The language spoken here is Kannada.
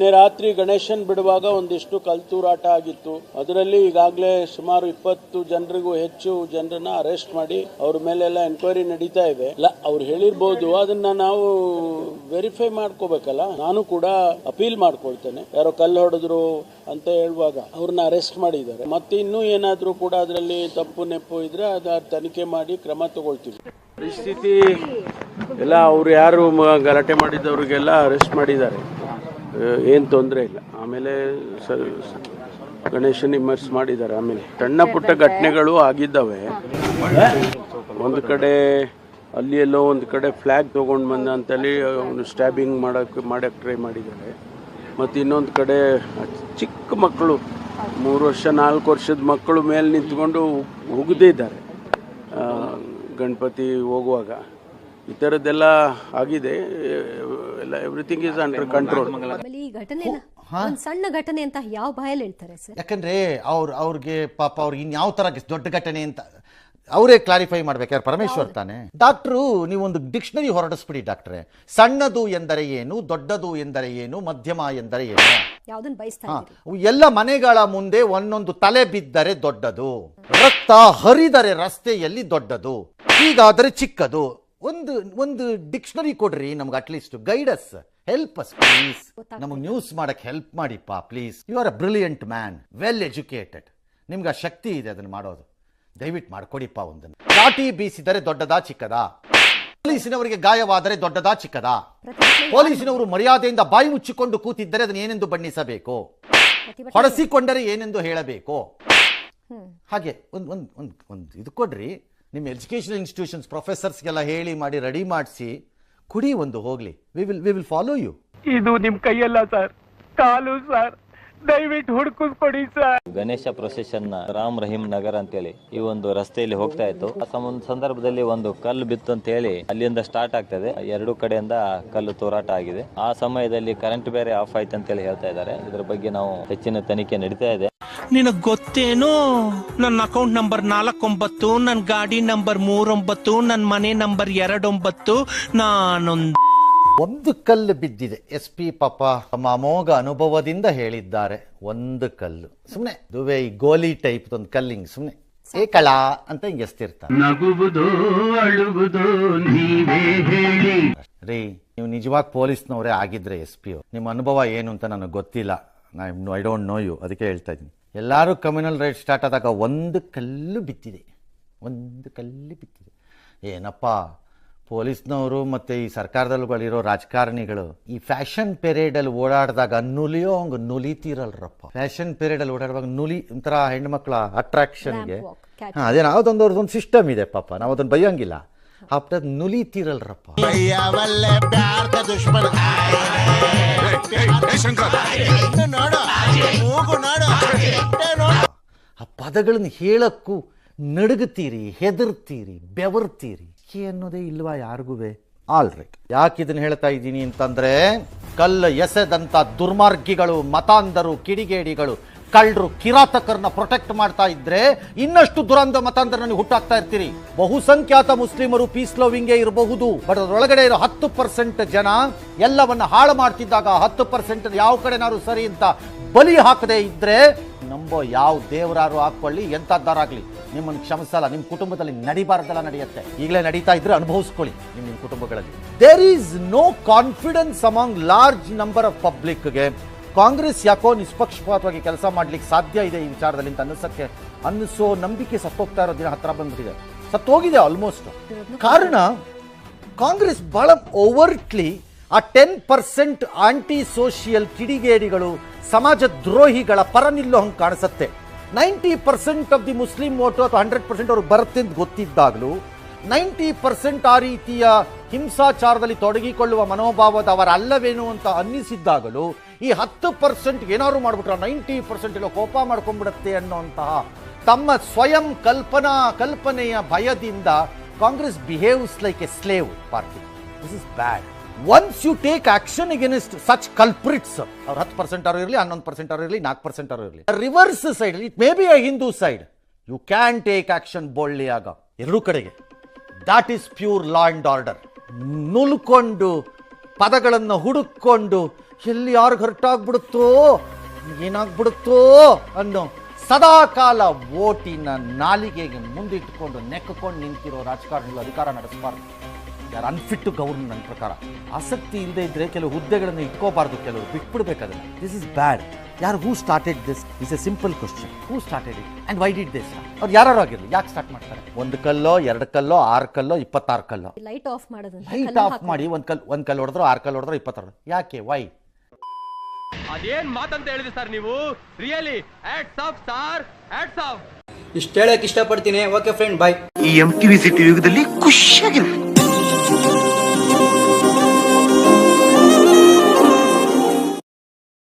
ನಿನ್ನೆ ರಾತ್ರಿ ಗಣೇಶನ್ ಬಿಡುವಾಗ ಒಂದಿಷ್ಟು ಕಲ್ತೂರಾಟ ಆಗಿತ್ತು. ಅದರಲ್ಲಿ ಈಗಾಗಲೇ ಸುಮಾರು ಇಪ್ಪತ್ತು ಜನರಿಗೂ ಹೆಚ್ಚು ಜನರನ್ನ ಅರೆಸ್ಟ್ ಮಾಡಿ ಅವ್ರ ಮೇಲೆಲ್ಲ ಎನ್ಕ್ವೈರಿ ನಡೀತಾ ಇದೆ. ಅಲ್ಲ, ಅವ್ರು ಹೇಳಿರ್ಬೋದು, ಅದನ್ನ ನಾವು ವೆರಿಫೈ ಮಾಡ್ಕೋಬೇಕಲ್ಲ? ನಾನು ಕೂಡ ಅಪೀಲ್ ಮಾಡ್ಕೊಳ್ತೇನೆ. ಯಾರೋ ಕಲ್ಲು ಹೊಡೆದ್ರು ಅಂತ ಹೇಳುವಾಗ ಅವ್ರನ್ನ ಅರೆಸ್ಟ್ ಮಾಡಿದ್ದಾರೆ. ಮತ್ತೆ ಇನ್ನೂ ಏನಾದರೂ ಕೂಡ ಅದರಲ್ಲಿ ತಪ್ಪು ನೆಪ್ಪು ಇದ್ರೆ ಅದ ತನಿಖೆ ಮಾಡಿ ಕ್ರಮ ತಗೊಳ್ತೀವಿ. ಪರಿಸ್ಥಿತಿ ಎಲ್ಲ ಅವ್ರು ಯಾರು ಗಲಾಟೆ ಮಾಡಿದವ್ರಿಗೆಲ್ಲ ಅರೆಸ್ಟ್ ಮಾಡಿದ್ದಾರೆ. ಏನು ತೊಂದರೆ ಇಲ್ಲ. ಆಮೇಲೆ ಗಣೇಶನ್ ಇಮರ್ಸ್ ಮಾಡಿದ್ದಾರೆ. ಆಮೇಲೆ ಸಣ್ಣ ಪುಟ್ಟ ಘಟನೆಗಳು ಆಗಿದ್ದಾವೆ. ಒಂದು ಕಡೆ ಅಲ್ಲಿ ಎಲ್ಲೋ ಒಂದು ಕಡೆ ಫ್ಲ್ಯಾಗ್ ತೊಗೊಂಡು ಬಂದ ಅಂತೇಳಿ ಅವನು ಸ್ಟ್ಯಾಬಿಂಗ್ ಮಾಡೋಕ್ಕೆ ಮಾಡೋಕ್ಕೆ ಟ್ರೈ ಮಾಡಿದ್ದಾರೆ. ಮತ್ತು ಇನ್ನೊಂದು ಕಡೆ ಚಿಕ್ಕ ಮಕ್ಕಳು ಮೂರು ವರ್ಷ ನಾಲ್ಕು ವರ್ಷದ ಮಕ್ಕಳು ಮೇಲೆ ನಿಂತ್ಕೊಂಡು ಹೋಗದೇ ಇದ್ದಾರೆ. ಗಣಪತಿ ಹೋಗುವಾಗ. ಈ ಥರದ್ದೆಲ್ಲ ಆಗಿದೆ. ಎಲ್ಲ ಎವ್ರಿಥಿಂಗ್ ಇಸ್ ಅಂಡರ್ ಕಂಟ್ರೋಲ್ ಆಮೇಲೆ ಈ ಘಟನೆ ಒಂದ್ ಸಣ್ಣ ಘಟನೆ ಅಂತ ಯಾವ ಬಾಯಲ್ಲಿ ಹೇಳ್ತಾರೆ ಸರ್? ಯಾಕಂದ್ರೆ ಅವ್ರು ಅವ್ರಿಗೆ ಪಾಪ ಅವ್ರಿಗೆ ಇನ್ಯಾವ ತರ ದೊಡ್ಡ ಘಟನೆ ಅಂತ ಅವರೇ ಕ್ಲಾರಿಫೈ ಮಾಡ್ಬೇಕು ಯಾರು ಪರಮೇಶ್ವರ್ ತಾನೆ. ಡಾಕ್ಟ್ರು ನೀವೊಂದು ಡಿಕ್ಷನರಿ ಹೊರಡಿಸ್ಬಿಡಿ ಡಾಕ್ಟ್ರೆ. ಸಣ್ಣದು ಎಂದರೆ ಏನು ದೊಡ್ಡದು ಎಂದರೆ ಏನು ಮಧ್ಯಮ ಎಂದರೆ ಏನು? ಯಾವ್ದನ್ ಬಯಸ್ತಾ ಇದ್ದೀರಿ? ಎಲ್ಲ ಮನೆಗಳ ಮುಂದೆ ಒಂದೊಂದು ತಲೆ ಬಿದ್ದರೆ ದೊಡ್ಡದು ರಕ್ತ ಹರಿದರೆ ರಸ್ತೆಯಲ್ಲಿ ದೊಡ್ಡದು ಹೀಗಾದರೆ ಚಿಕ್ಕದು. ಒಂದು ಒಂದು ಡಿಕ್ಷನರಿ ಕೊಡ್ರಿ ನಮ್ಗೆ at least guide us help us please ನಮಗೆ ನ್ಯೂಸ್ ಮಾಡಕ್ಕೆ help ಮಾಡಿಪ್ಪ please you are a brilliant man well educated ನಿಮ್ಗೆ ಆ ಶಕ್ತಿ ಇದೆ ಅದನ್ನು ಮಾಡೋದು. ದಯವಿಟ್ಟು ಮಾಡ್ಕೊಡಿಪ್ಪ ಒಂದನ್ನು. ಲಾಠಿ ಬೀಸಿದರೆ ದೊಡ್ಡದಾ ಚಿಕ್ಕದಾ? ಪೊಲೀಸಿನವರಿಗೆ ಗಾಯವಾದರೆ ದೊಡ್ಡದಾ ಚಿಕ್ಕದಾ? ಪೊಲೀಸಿನವರು ಮರ್ಯಾದೆಯಿಂದ ಬಾಯಿ ಮುಚ್ಚಿಕೊಂಡು ಕೂತಿದ್ದರೆ ಅದನ್ನು ಏನೆಂದು ಬಣ್ಣಿಸಬೇಕು? ಹೊಡೆಸಿಕೊಂಡರೆ ಏನೆಂದು ಹೇಳಬೇಕು? ಹಾಗೆ ಒಂದು ಒಂದು ಒಂದು ಒಂದು ಇದು ಕೊಡ್ರಿ. ನಿಮ್ಮ ಎಜುಕೇಷನಲ್ ಇನ್ಸ್ಟಿಟ್ಯೂಷನ್ಸ್ ಪ್ರೊಫೆಸರ್ಸ್ಗೆಲ್ಲ ಹೇಳಿ ಮಾಡಿ ರೆಡಿ ಮಾಡಿಸಿ ಕುಡಿ ಒಂದು ಹೋಗ್ಲಿ. We will we will follow you ಇದು ನಿಮ್ ಕೈಯಲ್ಲ ಸರ್ ಕಾಲು ಸರ್ ದಯವಿಟ್ಟು ಹುಡುಕಿಸ್ಕೊಡಿ ಸರ್ ಗಣೇಶ ಪ್ರೊಸೆಷನ್ ರಾಮ್ ರಹೀಂ ನಗರ್ ಅಂತೇಳಿ ಈ ಒಂದು ರಸ್ತೆಯಲ್ಲಿ ಹೋಗ್ತಾ ಇತ್ತು. ಆ ಸಮ- ಒಂದು ಸಂದರ್ಭದಲ್ಲಿ ಒಂದು ಕಲ್ಲು ಬಿತ್ತು ಅಂತ ಹೇಳಿ ಅಲ್ಲಿಂದ ಸ್ಟಾರ್ಟ್ ಆಗ್ತದೆ. ಎರಡು ಕಡೆಯಿಂದ ಕಲ್ಲು ತೋರಾಟ ಆಗಿದೆ. ಆ ಸಮಯದಲ್ಲಿ ಕರೆಂಟ್ ಬೇರೆ ಆಫ್ ಆಯ್ತು ಅಂತ ಹೇಳಿ ಹೇಳ್ತಾ ಇದ್ದಾರೆ. ಇದ್ರ ಬಗ್ಗೆ ನಾವು ಹೆಚ್ಚಿನ ತನಿಖೆ ನಡೀತಾ ಇದೆ. ನಿನಗ್ ಗೊತ್ತೇನೋ ನನ್ನ ಅಕೌಂಟ್ ನಂಬರ್ ನಾಲ್ಕೊಂಬತ್ತು ನನ್ನ ಗಾಡಿ ನಂಬರ್ ಮೂರೊಂಬತ್ತು ನನ್ನ ಮನೆ ನಂಬರ್ ಎರಡೊಂಬತ್ತು ನಾನೊಂದು ಒಂದು ಕಲ್ಲು ಬಿದ್ದಿದೆ. ಎಸ್ ಪಿ ಪಾಪ ತಮ್ಮ ಅಮೋಘ ಅನುಭವದಿಂದ ಹೇಳಿದ್ದಾರೆ. ಒಂದು ಕಲ್ಲು. ಸುಮ್ಮನೆ ದುವೆ ಈ ಗೋಲಿ ಟೈಪ್ ಒಂದು ಕಲ್ಲಿಂಗ್ ಸುಮ್ಮನೆ ಏ ಕಳ ಅಂತ ಹಿಂಗೆ ಎಸ್ತಿರ್ತಾರೆ. ನಗುವುದು ಅಳುವುದು ನೀವೇ ಹೇಳಿ. ರೀ ನೀವು ನಿಜವಾಗ್ ಪೊಲೀಸ್ನವರೇ ಆಗಿದ್ರೆ ಎಸ್ ಪಿ ನಿಮ್ಮ ಅನುಭವ ಏನು ಅಂತ ನನಗೆ ಗೊತ್ತಿಲ್ಲ. ಐ ಡೋಂಟ್ ನೋ ಯು ಅದಕ್ಕೆ ಹೇಳ್ತಾ ಇದ್ದೀನಿ. ಎಲ್ಲರೂ ಕಮ್ಯುನಲ್ ರೈಟ್ ಸ್ಟಾರ್ಟ್ ಆದಾಗ ಒಂದು ಕಲ್ಲು ಬಿತ್ತಿದೆ ಒಂದು ಕಲ್ಲು ಬಿತ್ತಿದೆ ಏನಪ್ಪ? ಪೊಲೀಸ್ನವರು ಮತ್ತು ಈ ಸರ್ಕಾರದಲ್ಲಿರೋ ರಾಜಕಾರಣಿಗಳು ಈ ಫ್ಯಾಷನ್ ಪೆರೇಡಲ್ಲಿ ಓಡಾಡಿದಾಗ ನುಲಿಯೋ ಹಂಗೆ ನುಲಿತೀರಲ್ರಪ್ಪ. ಫ್ಯಾಷನ್ ಪೆರೇಡಲ್ಲಿ ಓಡಾಡುವಾಗ ನುಲಿ ಒಂಥರ ಹೆಣ್ಮಕ್ಳ ಅಟ್ರಾಕ್ಷನ್ಗೆ. ಹಾಂ ಅದೇನು ಯಾವುದೊಂದು ಅವ್ರದ್ದೊಂದು ಸಿಸ್ಟಮ್ ಇದೆ ಪಾಪ. ನಾವು ಅದನ್ನು ಬೈಯಂಗಿಲ್ಲ ಆಪ್ಟರ್ ನುಲಿತೀರಲ್ರಪ್ಪ. ಆ ಪದಗಳನ್ನು ಹೇಳಕ್ಕೂ ನಡುಗುತ್ತೀರಿ, ಹೆದರ್ತೀರಿ, ಬೆವರ್ತೀರಿ. ಅನ್ನೋದೇ ಇಲ್ವಾ ಯಾರಿಗೂ ಆಲ್ ರೈಟ್ ಯಾಕೆ ಇದನ್ನ ಹೇಳ್ತಾ ಇದ್ದೀನಿ ಅಂತಂದ್ರೆ, ಕಲ್ಲು ಎಸೆದಂತ ದುರ್ಮಾರ್ಗಿಗಳು, ಮತಾಂಧರು, ಕಿಡಿಗೇಡಿಗಳು, ಕಳ್ಳರು, ಕಿರಾತಕರನ್ನ ಪ್ರೊಟೆಕ್ಟ್ ಮಾಡ್ತಾ ಇದ್ರೆ ಇನ್ನಷ್ಟು ದುರಂತ ಮತಾಂತರ ಹುಟ್ಟಾಗ್ತಾ ಇರ್ತೀರಿ. ಬಹುಸಂಖ್ಯಾತ ಮುಸ್ಲಿಮರು ಪೀಸ್ ಲವಿಂಗೇ ಇರಬಹುದು ಬಟ್ ಅದರೊಳಗಡೆ ಇರೋ ಹತ್ತು ಪರ್ಸೆಂಟ್ ಜನ ಎಲ್ಲವನ್ನ ಹಾಳು ಮಾಡ್ತಿದ್ದಾಗ ಹತ್ತು ಪರ್ಸೆಂಟ್ ಯಾವ ಕಡೆನಾದ್ರು ಸರಿ ಅಂತ ಬಲಿ ಹಾಕದೆ ಇದ್ರೆ ನಂಬೋ ಯಾವ ದೇವರಾರು ಹಾಕೊಳ್ಳಿ, ಎಂಥದ್ದಾರಾಗಲಿ, ನಿಮ್ಮನ್ನು ಕ್ಷಮಿಸಲ್ಲ, ನಿಮ್ಮ ಕುಟುಂಬದಲ್ಲಿ ನಡಿಬಾರ್ದಲ್ಲ ನಡೆಯುತ್ತೆ. ಈಗಲೇ ನಡೀತಾ ಇದ್ರೆ ಅನುಭವಿಸ್ಕೊಳ್ಳಿ ನಿಮ್ಮ ನಿಮ್ಮ ಕುಟುಂಬಗಳಲ್ಲಿ. There is no confidence among large number of ಪಬ್ಲಿಕ್ಗೆ Congress ಯಾಕೋ ನಿಷ್ಪಕ್ಷಪಾತವಾಗಿ ಕೆಲಸ ಮಾಡ್ಲಿಕ್ಕೆ ಸಾಧ್ಯ ಇದೆ ಈ ವಿಚಾರದಲ್ಲಿ ಅಂತ ಅನ್ನಿಸಕ್ಕೆ, ಅನ್ನಿಸೋ ನಂಬಿಕೆ ಸತ್ತೋಗ್ತಾ ಇರೋ ದಿನ ಹತ್ರ ಬಂದ್ಬಿಟ್ಟಿದೆ. ಸತ್ತೋಗಿದೆ ಆಲ್ಮೋಸ್ಟ್ ಕಾರಣ, ಕಾಂಗ್ರೆಸ್ ಬಹಳ ಓವರ್ಟ್ಲಿ ಆ ಟೆನ್ ಪರ್ಸೆಂಟ್ ಆಂಟಿ ಸೋಷಿಯಲ್ ಕಿಡಿಗೇಡಿಗಳು ಸಮಾಜ ದ್ರೋಹಿಗಳ ಪರ ನಿಲ್ಲೋ ಹಂಗೆ ಕಾಣಿಸುತ್ತೆ. Ninety percent of the Muslim vote ಅಥವಾ ಹಂಡ್ರೆಡ್ ಪರ್ಸೆಂಟ್ ಅವರು ಬರುತ್ತೆ ಅಂತ ಗೊತ್ತಿದ್ದಾಗಲೂ ನೈಂಟಿ ಪರ್ಸೆಂಟ್ ಆ ರೀತಿಯ ಹಿಂಸಾಚಾರದಲ್ಲಿ ತೊಡಗಿಕೊಳ್ಳುವ ಮನೋಭಾವದವರ ಅಲ್ಲವೇನು ಅಂತ ಅನ್ನಿಸಿದ್ದಾಗಲೂ ಈ ಹತ್ತು ಪರ್ಸೆಂಟ್ ಏನಾದ್ರು ಮಾಡ್ಬಿಟ್ರೆ ನೈಂಟಿ ಪರ್ಸೆಂಟ್ ಎಲ್ಲ ಕೋಪ ಮಾಡ್ಕೊಂಡ್ಬಿಡುತ್ತೆ ಅನ್ನೋಂತಹ ತಮ್ಮ ಸ್ವಯಂ ಕಲ್ಪನಾ, ಕಲ್ಪನೆಯ ಭಯದಿಂದ Congress behaves like a slave party. This is bad once you take action against such culprits ಅವ್ರ ಹತ್ತು ಪರ್ಸೆಂಟ್ ಅವರು ಇರಲಿ, ಹನ್ನೊಂದು ಪರ್ಸೆಂಟ್ ಅವರು ಇರಲಿ, ನಾಲ್ಕು ಪರ್ಸೆಂಟ್ ಅವರು ಇರಲಿ. Reverse side it may be a Hindu side you can take action boldly ಆಗ. ಎರಡೂ ಕಡೆಗೆ. That is pure law and order ನುಲ್ಕೊಂಡು, ಪದಗಳನ್ನು ಹುಡುಕೊಂಡು, ಎಲ್ಲಿ ಯಾರು ಹೊರಟಾಗ್ಬಿಡುತ್ತೋ ಏನಾಗ್ಬಿಡುತ್ತೋ ಅನ್ನೋ ಸದಾ ಕಾಲ ಓಟಿನ ನಾಲಿಗೆಗೆ ಮುಂದಿಟ್ಟುಕೊಂಡು ನೆಕ್ಕೊಂಡು ನಿಂತಿರೋ ರಾಜಕಾರಣಿಗಳು ಅಧಿಕಾರ ನಡೆಸಬಾರ್ದು. ಯಾರು ಅನ್ಫಿಟ್ ಟು ನನ್ನ ಪ್ರಕಾರ. ಆಸಕ್ತಿ ಇಲ್ಲದೆ ಇದ್ರೆ ಕೆಲವು ಹುದ್ದೆಗಳನ್ನು ಇಟ್ಕೋಬಾರ್ದು ಕೆಲವರು. ಬಿಟ್ಬಿಡ್ಬೇಕಾದ್ರೆ ದಿಸ್ ಇಸ್ ಬ್ಯಾಡ್ ಯಾರು who started this is a simple question who started it and why did this ಅವ್ರು ಯಾರು ಆಗಿರಲಿ ಯಾಕೆ ಸ್ಟಾರ್ಟ್ ಮಾಡ್ತಾರೆ? ಒಂದು ಕಲ್ಲೋ ಎರಡು ಕಲ್ಲೋ ಆರು ಕಲ್ಲೋ ಇಪ್ಪತ್ತಾರು ಕಲ್ಲೋ. ಲೈಟ್ ಆಫ್ ಮಾಡೋದು ಲೈಟ್ ಆಫ್ ಮಾಡಿ ಒಂದು ಕಲ್ ಒಂದು ಕಲ್ಲು ಹೊಡೆದ್ರು ಆರು ಕಲ್ಲು ಹೊಡೆದ್ರು ಇಪ್ಪತ್ತಾರು ಯಾಕೆ? ವೈ ಅದೇನ್ ಮಾತಂತ ಹೇಳಿದ್ರಿ ಸರ್ ನೀವು? Really hats off star hats off ಇಷ್ಟು ಹೇಳಕ್ ಇಷ್ಟಪಡ್ತೀನಿ. ಓಕೆ ಫ್ರೆಂಡ್ ಬಾಯ್ ಈ ಎಂ ಟಿ ವಿ ಸಿಟಿ ಯುಗದಲ್ಲಿ ಖುಷಿಯಾಗಿರು